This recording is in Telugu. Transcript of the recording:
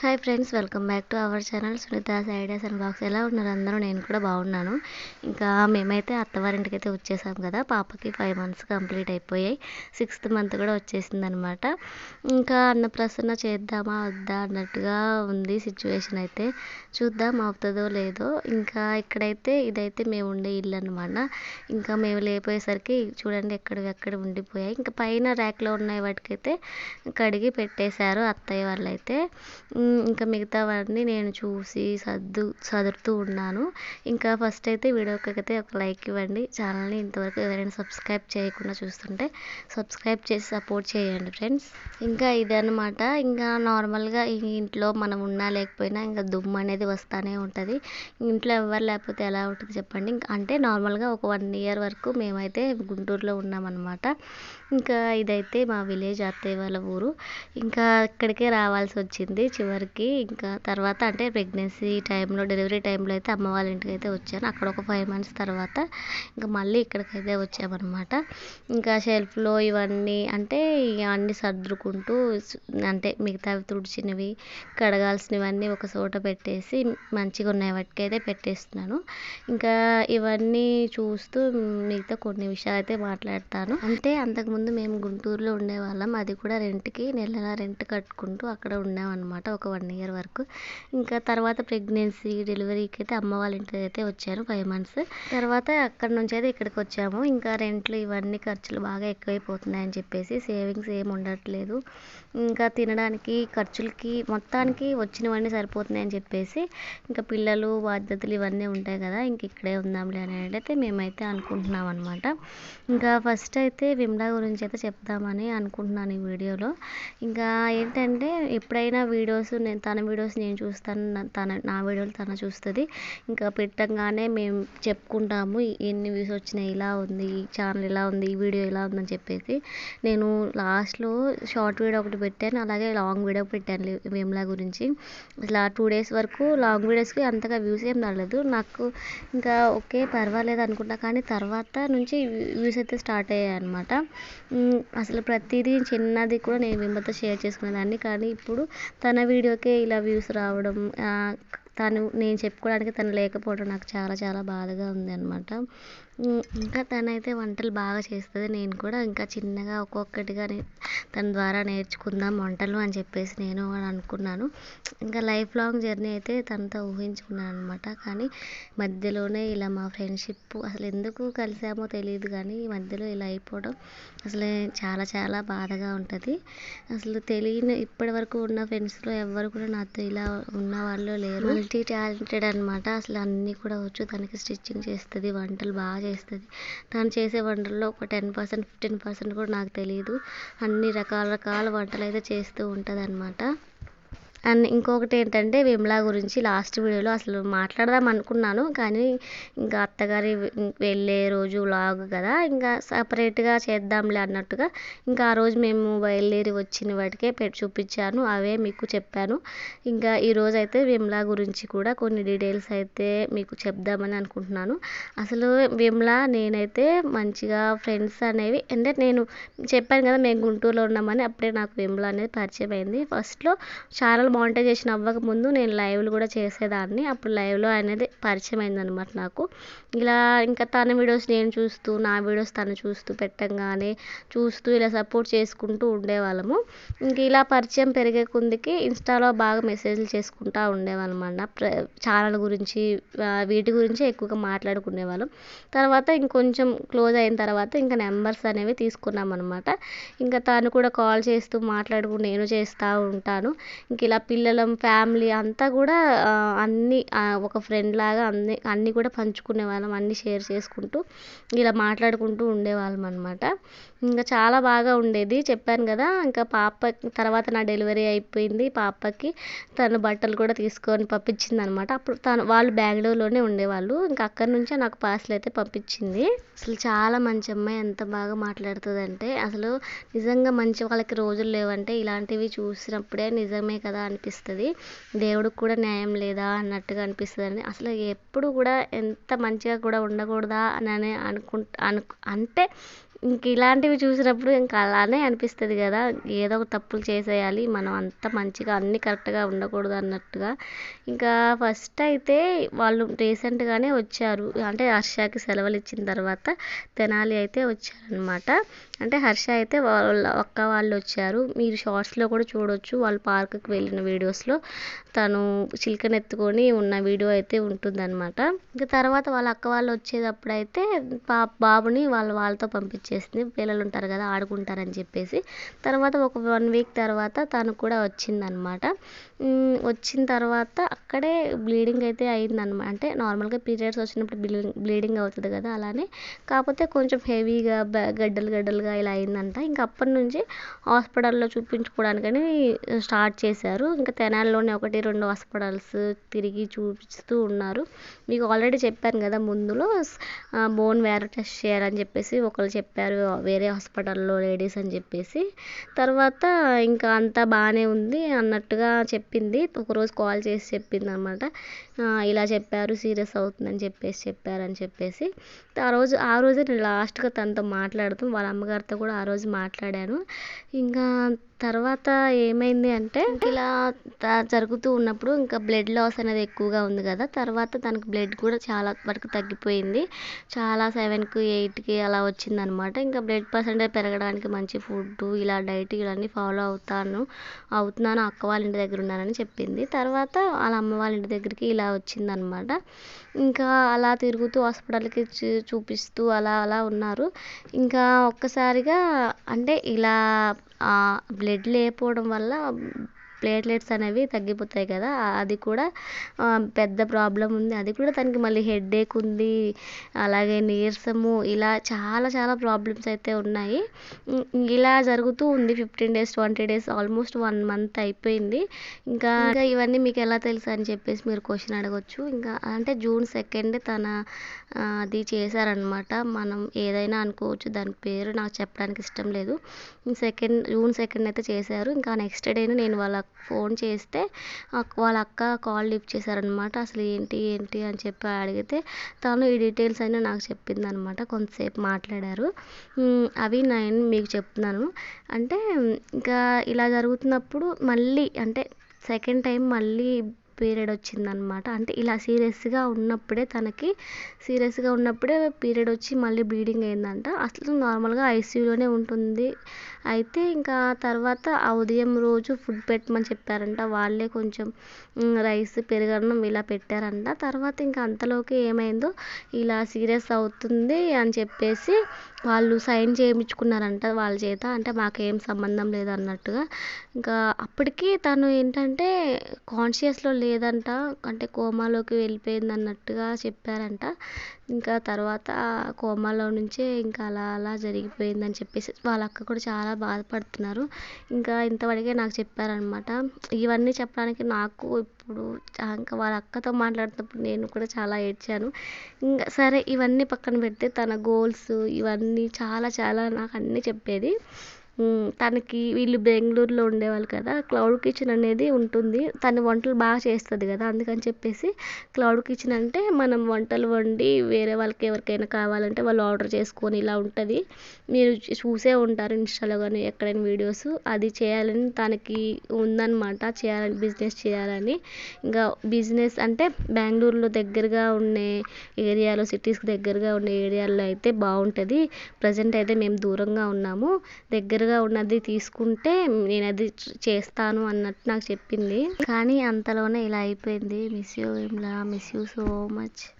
Hi friends welcome back to our channel Sunita's ideas and box ఎలా ఉన్నారు అందరూ? నేను కూడా బాగున్నాను. ఇంకా మేమైతే అత్తవారింటికి అయితే వచ్చేసాం కదా. పాపకి ఫైవ్ మంత్స్ కంప్లీట్ అయిపోయాయి. సిక్స్త్ మంత్ కూడా వచ్చేసింది అనమాట ఇంకా అన్నప్రసన్న చేద్దామా వద్దా అన్నట్టుగా ఉంది సిచ్యువేషన్ అయితే. చూద్దాం అవుతుందో లేదో. ఇంకా ఇక్కడైతే ఇదైతే మేము ఉండే ఇల్లు అనమాట ఇంకా మేము లేపోయేసరికి చూడండి ఎక్కడివి ఎక్కడ ఉండిపోయాయి. ఇంకా పైన ర్యాక్లో ఉన్న వాటికైతే కడిగి పెట్టేశారు అత్తయ్య వాళ్ళైతే. ఇంకా మిగతావన్నీ నేను చూసి సర్దు సదురుతూ ఉన్నాను. ఇంకా ఫస్ట్ అయితే వీడియోకి అయితే ఒక లైక్ ఇవ్వండి. ఛానల్ని ఇంతవరకు ఎవరైనా సబ్స్క్రైబ్ చేయకుండా చూస్తుంటే సబ్స్క్రైబ్ చేసి సపోర్ట్ చేయండి ఫ్రెండ్స్ ఇంకా ఇదన్నమాట. ఇంకా నార్మల్గా ఈ ఇంట్లో మనం ఉన్నా లేకపోయినా ఇంకా దుమ్ము అనేది వస్తూనే ఉంటుంది. ఇంట్లో ఎవరు లేకపోతే ఎలా ఉంటుంది చెప్పండి. అంటే నార్మల్గా ఒక వన్ ఇయర్ వరకు మేమైతే గుంటూరులో ఉన్నామన్నమాట. ఇంకా ఇదైతే మా విలేజ్ అత్తయ్య వాళ్ళ ఊరు. ఇంకా ఇక్కడికే రావాల్సి వచ్చింది. చివరి వరకు ఇంకా తర్వాత అంటే ప్రెగ్నెన్సీ టైంలో డెలివరీ టైంలో అయితే అమ్మ వాళ్ళ ఇంటికి అయితే వచ్చాను. అక్కడ ఒక ఫైవ్ మంత్స్ తర్వాత ఇంకా మళ్ళీ ఇక్కడికైతే వచ్చామన్నమాట. ఇంకా షెల్ఫ్లో ఇవన్నీ అంటే అన్నీ సర్దుకుంటూ అంటే మిగతావి తుడిచినవి కడగాల్సినవన్నీ ఒక చోట పెట్టేసి మంచిగా ఉన్నాయి. వాటికి అయితే పెట్టేస్తున్నాను. ఇంకా ఇవన్నీ చూస్తూ మిగతా కొన్ని విషయాలు అయితే మాట్లాడతాను. అంటే అంతకుముందు మేము గుంటూరులో ఉండేవాళ్ళం. అది కూడా రెంట్కి నెల నెల రెంట్ కట్టుకుంటూ అక్కడ ఉన్నామన్నమాట. ఒక వన్ ఇయర్ వరకు. ఇంకా తర్వాత ప్రెగ్నెన్సీ డెలివరీకి అయితే అమ్మ వాళ్ళ ఇంటికి అయితే వచ్చాను ఫైవ్ మంత్స్ తర్వాత అక్కడ నుంచి అయితే ఇక్కడికి వచ్చాము. ఇంకా రెంట్లు ఇవన్నీ ఖర్చులు బాగా ఎక్కువైపోతున్నాయని చెప్పేసి సేవింగ్స్ ఏమి ఉండట్లేదు. ఇంకా తినడానికి ఖర్చులకి మొత్తానికి వచ్చినవన్నీ సరిపోతున్నాయని చెప్పేసి ఇంకా పిల్లలు బాధ్యతలు ఇవన్నీ ఉంటాయి కదా ఇంక ఇక్కడే ఉందాంలే అని అయితే మేమైతే అనుకుంటున్నాం అనమాట ఇంకా ఫస్ట్ అయితే విమ్లా గురించి అయితే చెప్దామని అనుకుంటున్నాను ఈ వీడియోలో. ఇంకా ఏంటంటే ఎప్పుడైనా వీడియోస్ నేను తన వీడియోస్ నేను చూస్తాను తన నా వీడియోలు తన చూస్తుంది. ఇంకా పెట్టంగానే మేము చెప్పుకుంటాము ఎన్ని వ్యూస్ వచ్చినాయి ఇలా ఉంది ఈ ఛానల్ ఇలా ఉంది ఈ వీడియో ఇలా ఉందని చెప్పేసి. నేను లాస్ట్లో షార్ట్ వీడియో ఒకటి పెట్టాను అలాగే లాంగ్ వీడియో పెట్టాను వేమ్లా గురించి. అసలు టూ డేస్ వరకు లాంగ్ వీడియోస్కి అంతగా వ్యూస్ ఏం రాలేదు. నాకు ఇంకా ఓకే పర్వాలేదు అనుకున్నా కానీ తర్వాత నుంచి వ్యూస్ అయితే స్టార్ట్ అయ్యాయి అనమాట అసలు ప్రతిదీ చిన్నది కూడా నేను విమ్మతో షేర్ చేసుకునేదాన్ని. కానీ ఇప్పుడు తన వీడియోకే ఇలా వ్యూస్ రావడం తను నేను చెప్పుకోవడానికి తను లేకపోవడం నాకు చాలా చాలా బాధగా ఉంది అనమాట ఇంకా తనైతే వంటలు బాగా చేస్తుంది. నేను కూడా ఇంకా చిన్నగా ఒక్కొక్కటిగా తన ద్వారా నేర్చుకుందాం వంటలు అని చెప్పేసి నేను కూడా అనుకున్నాను. ఇంకా లైఫ్ లాంగ్ జర్నీ అయితే తనతో ఊహించుకున్నాను అనమాట కానీ మధ్యలోనే ఇలా మా ఫ్రెండ్షిప్ అసలు ఎందుకు కలిసామో తెలియదు కానీ ఈ మధ్యలో ఇలా అయిపోవడం అసలు చాలా చాలా బాధగా ఉంటుంది. అసలు తెలియని ఇప్పటి వరకు ఉన్న ఫ్రెండ్స్లో ఎవ్వరు కూడా నాతో ఇలా ఉన్న వాళ్ళు లేరు. మల్టీ టాలెంటెడ్ అనమాట అసలు అన్నీ కూడా వచ్చు. తనకి స్టిచ్చింగ్ చేస్తుంది వంటలు బాగా చేస్తుంది. తను చేసే వంటల్లో ఒక టెన్ పర్సెంట్ ఫిఫ్టీన్ పర్సెంట్ కూడా నాకు తెలియదు అన్ని రకాల రకాల వంటలు అయితే చేస్తూ ఉంటుంది అనమాట అండ్ ఇంకొకటి ఏంటంటే విమలా గురించి లాస్ట్ వీడియోలో అసలు మాట్లాడదాం అనుకున్నాను కానీ ఇంకా అత్తగారి వెళ్ళే రోజు వ్లాగ్ కదా ఇంకా సపరేట్గా చేద్దాంలే అన్నట్టుగా ఇంకా ఆ రోజు మేము బయలుదేరి వచ్చిన వాటికే పెట్టి చూపించాను అవే మీకు చెప్పాను. ఇంకా ఈరోజు అయితే విమలా గురించి కూడా కొన్ని డీటెయిల్స్ అయితే మీకు చెప్దామని అనుకుంటున్నాను. అసలు విమలా నేనైతే మంచిగా ఫ్రెండ్స్ అనేవి అంటే నేను చెప్పాను కదా మేము గుంటూరులో ఉన్నామని అప్పుడే నాకు విమలా అనేది పరిచయం అయింది. ఫస్ట్లో ఛానల్ మానిటైజేషన్ అవ్వక ముందు నేను లైవ్లు కూడా చేసేదాన్ని. అప్పుడు లైవ్లో అనేది పరిచయం అయిందనమాట నాకు. ఇలా ఇంకా తన వీడియోస్ నేను చూస్తూ నా వీడియోస్ తను చూస్తూ పెట్టంగానే చూస్తూ ఇలా సపోర్ట్ చేసుకుంటూ ఉండేవాళ్ళము. ఇంక ఇలా పరిచయం పెరిగే కొందికి ఇన్స్టాలో బాగా మెసేజ్లు చేసుకుంటూ ఉండేవాళ్ళమన్న ప్ర ఛానల్ గురించి వీటి గురించి ఎక్కువగా మాట్లాడుకునేవాళ్ళం. తర్వాత ఇంకొంచెం క్లోజ్ అయిన తర్వాత ఇంకా నెంబర్స్ అనేవి తీసుకున్నాం అనమాట ఇంకా తను కూడా కాల్ చేస్తూ మాట్లాడుకుని నేను చేస్తూ ఉంటాను. ఇంక ఇలా పిల్లలం ఫ్యామిలీ అంతా కూడా అన్నీ ఒక ఫ్రెండ్ లాగా అన్ని అన్నీ కూడా పంచుకునే వాళ్ళం అన్నీ షేర్ చేసుకుంటూ ఇలా మాట్లాడుకుంటూ ఉండేవాళ్ళం అనమాట ఇంకా చాలా బాగా ఉండేది. చెప్పాను కదా ఇంకా పాప తర్వాత నా డెలివరీ అయిపోయింది. పాపకి తను బట్టలు కూడా తీసుకొని పంపించింది అనమాట అప్పుడు తను వాళ్ళు బెంగళూరులోనే ఉండేవాళ్ళు. ఇంకా అక్కడి నుంచే నాకు పార్సల్ అయితే పంపించింది. అసలు చాలా మంచి అమ్మాయి ఎంత బాగా మాట్లాడుతుంది అంటే అసలు నిజంగా మంచి వాళ్ళకి రోజులు లేవంటే ఇలాంటివి చూసినప్పుడే నిజమే కదా అనిపిస్తుంది. దేవుడికి కూడా న్యాయం లేదా అన్నట్టుగా అనిపిస్తుంది అని అసలు ఎప్పుడు కూడా ఎంత మంచిగా కూడా ఉండకూడదా అని అనుకుంటా అను అంటే ఇంక ఇలాంటివి చూసినప్పుడు ఇంకా అలానే అనిపిస్తుంది కదా. ఏదో ఒక తప్పులు చేసేయాలి. మనం అంత మంచిగా అన్నీ కరెక్ట్గా ఉండకూడదు అన్నట్టుగా. ఇంకా ఫస్ట్ అయితే వాళ్ళు రీసెంట్గానే వచ్చారు. అంటే హర్షకి సెలవులు ఇచ్చిన తర్వాత తెనాలి అయితే వచ్చారనమాట అంటే హర్ష అయితే వాళ్ళ అక్క వాళ్ళు వచ్చారు. మీరు షార్ట్స్లో కూడా చూడొచ్చు. వాళ్ళు పార్క్కి వెళ్ళిన వీడియోస్లో తను చిలుకని ఎత్తుకొని ఉన్న వీడియో అయితే ఉంటుందన్నమాట. ఇంకా తర్వాత వాళ్ళ అక్క వాళ్ళు వచ్చేటప్పుడు అయితే బాబుని వాళ్ళ వాళ్ళతో పంపించారు. పంపించేసింది పిల్లలు ఉంటారు కదా ఆడుకుంటారని చెప్పేసి. తర్వాత ఒక వన్ వీక్ తర్వాత తను కూడా వచ్చిందనమాట. వచ్చిన తర్వాత అక్కడే బ్లీడింగ్ అయితే అయిందనమాట అంటే నార్మల్గా పీరియడ్స్ వచ్చినప్పుడు బ్లీడింగ్ బ్లీడింగ్ అవుతుంది కదా అలానే. కాకపోతే కొంచెం హెవీగా గడ్డలు గడ్డలుగా ఇలా అయిందంట. ఇంకా అప్పటి నుంచి హాస్పిటల్లో చూపించుకోవడానికని స్టార్ట్ చేశారు. ఇంకా తెనాల్లోనే ఒకటి రెండు హాస్పిటల్స్ తిరిగి చూపిస్తూ ఉన్నారు. మీకు ఆల్రెడీ చెప్పాను కదా ముందులో బోన్ వేరే టెస్ట్ చేయాలని చెప్పేసి ఒకరు చెప్పారు. చెప్పారు వేరే హాస్పిటల్లో లేడీస్ అని చెప్పేసి. తర్వాత ఇంకా అంతా బాగానే ఉంది అన్నట్టుగా చెప్పింది. ఒకరోజు కాల్ చేసి చెప్పింది అనమాట ఇలా చెప్పారు సీరియస్ అవుతుందని చెప్పేసి చెప్పారని చెప్పేసి. ఆ రోజు ఆ రోజే నేను లాస్ట్గా తనతో మాట్లాడుతూ వాళ్ళ అమ్మగారితో కూడా ఆ రోజు మాట్లాడాను. ఇంకా తర్వాత ఏమైంది అంటే ఇలా జరుగుతూ ఉన్నప్పుడు ఇంకా బ్లడ్ లాస్ అనేది ఎక్కువగా ఉంది కదా. తర్వాత తనకు బ్లడ్ కూడా చాలా వరకు తగ్గిపోయింది. చాలా సెవెన్కి ఎయిట్కి అలా వచ్చిందనమాట. ఇంకా బ్లడ్ పర్సెంటేజ్ పెరగడానికి మంచి ఫుడ్ ఇలా డైట్ ఇవన్నీ ఫాలో అవుతాను అవుతున్నాను అక్క వాళ్ళ ఇంటి దగ్గర ఉన్నానని చెప్పింది. తర్వాత వాళ్ళ అమ్మ వాళ్ళ ఇంటి దగ్గరికి ఇలా వచ్చిందనమాట. ఇంకా అలా తిరుగుతూ హాస్పిటల్కి చూపిస్తూ అలా అలా ఉన్నారు. ఇంకా ఒక్కసారిగా అంటే ఇలా బ్లడ్ లేకపోవడం వల్ల ప్లేట్లెట్స్ అనేవి తగ్గిపోతాయి కదా అది కూడా పెద్ద ప్రాబ్లం ఉంది. అది కూడా తనకి మళ్ళీ హెడేక్ ఉంది అలాగే నీరసము ఇలా చాలా చాలా ప్రాబ్లమ్స్ అయితే ఉన్నాయి. ఇలా జరుగుతూ ఉంది fifteen days twenty days almost one month అయిపోయింది. ఇంకా ఇంకా ఇవన్నీ మీకు ఎలా తెలుసు అని చెప్పేసి మీరు క్వశ్చన్ అడగచ్చు. ఇంకా అంటే జూన్ సెకండ్ తన అది చేశారనమాట మనం ఏదైనా అనుకోవచ్చు దాని పేరు నాకు చెప్పడానికి ఇష్టం లేదు. సెకండ్ జూన్ సెకండ్ అయితే చేశారు. ఇంకా నెక్స్ట్ డేను నేను వాళ్ళ ఫోన్ చేస్తే వాళ్ళ అక్క కాల్ లిఫ్ట్ చేశారనమాట అసలు ఏంటి ఏంటి అని చెప్పి అడిగితే తను ఈ డీటెయిల్స్ అయినా నాకు చెప్పింది అనమాట కొంతసేపు మాట్లాడారు. అవి నేను మీకు చెప్తున్నాను. అంటే ఇంకా ఇలా జరుగుతున్నప్పుడు మళ్ళీ అంటే సెకండ్ టైం మళ్ళీ పీరియడ్ వచ్చిందనమాట అంటే ఇలా సీరియస్గా ఉన్నప్పుడే తనకి సీరియస్గా ఉన్నప్పుడే పీరియడ్ వచ్చి మళ్ళీ బ్లీడింగ్ అయిందంట. అసలు నార్మల్గా ఐసీయూలోనే ఉంటుంది. అయితే ఇంకా తర్వాత ఆ ఉదయం రోజు ఫుడ్ పెట్టమని చెప్పారంట. వాళ్ళే కొంచెం రైస్ పెరుగన్నం ఇలా పెట్టారంట. తర్వాత ఇంకా అంతలోకి ఏమైందో ఇలా సీరియస్ అవుతుంది అని చెప్పేసి వాళ్ళు సైన్ చేయించుకున్నారంట వాళ్ళ చేత. అంటే మాకేం సంబంధం లేదు అన్నట్టుగా ఇంకా అప్పటికి తను ఏంటంటే కాన్షియస్లో లేదంట అంటే కోమాలోకి వెళ్ళిపోయింది అన్నట్టుగా చెప్పారంట. ఇంకా తర్వాత కోమాలో నుంచే ఇంకా అలా అలా జరిగిపోయిందని చెప్పేసి వాళ్ళ అక్క కూడా చాలా చాలా బాధపడుతున్నారు. ఇంకా ఇంతవరకే నాకు చెప్పారనమాట ఇవన్నీ చెప్పడానికి నాకు ఇప్పుడు ఇంకా వాళ్ళ అక్కతో మాట్లాడుతున్నప్పుడు నేను కూడా చాలా ఏడ్చాను. ఇంకా సరే ఇవన్నీ పక్కన పెడితే తన గోల్స్ ఇవన్నీ చాలా చాలా నాకు అన్నీ చెప్పేది. తనకి వీళ్ళు బెంగళూరులో ఉండేవాళ్ళు కదా క్లౌడ్ కిచెన్ అనేది ఉంటుంది. తను వంటలు బాగా చేస్తుంది కదా అందుకని చెప్పేసి క్లౌడ్ కిచెన్ అంటే మనం వంటలు వండి వేరే వాళ్ళకి ఎవరికైనా కావాలంటే వాళ్ళు ఆర్డర్ చేసుకొని ఇలా ఉంటుంది. మీరు చూసే ఉంటారు ఇన్స్టాలో కానీ ఎక్కడైనా వీడియోస్. అది చేయాలని తనకి ఉందన్నమాట చేయాలని బిజినెస్ చేయాలని. ఇంకా బిజినెస్ అంటే బెంగళూరులో దగ్గరగా ఉండే ఏరియాలో సిటీస్కి దగ్గరగా ఉండే ఏరియాలో అయితే బాగుంటుంది. ప్రజెంట్ అయితే మేము దూరంగా ఉన్నాము. దగ్గరగా ఉన్నది తీసుకుంటే నేను అది చేస్తాను అన్నట్టు నాకు చెప్పింది. కానీ అంతలోనే ఇలా అయిపోయింది. Miss you Vimla miss you so much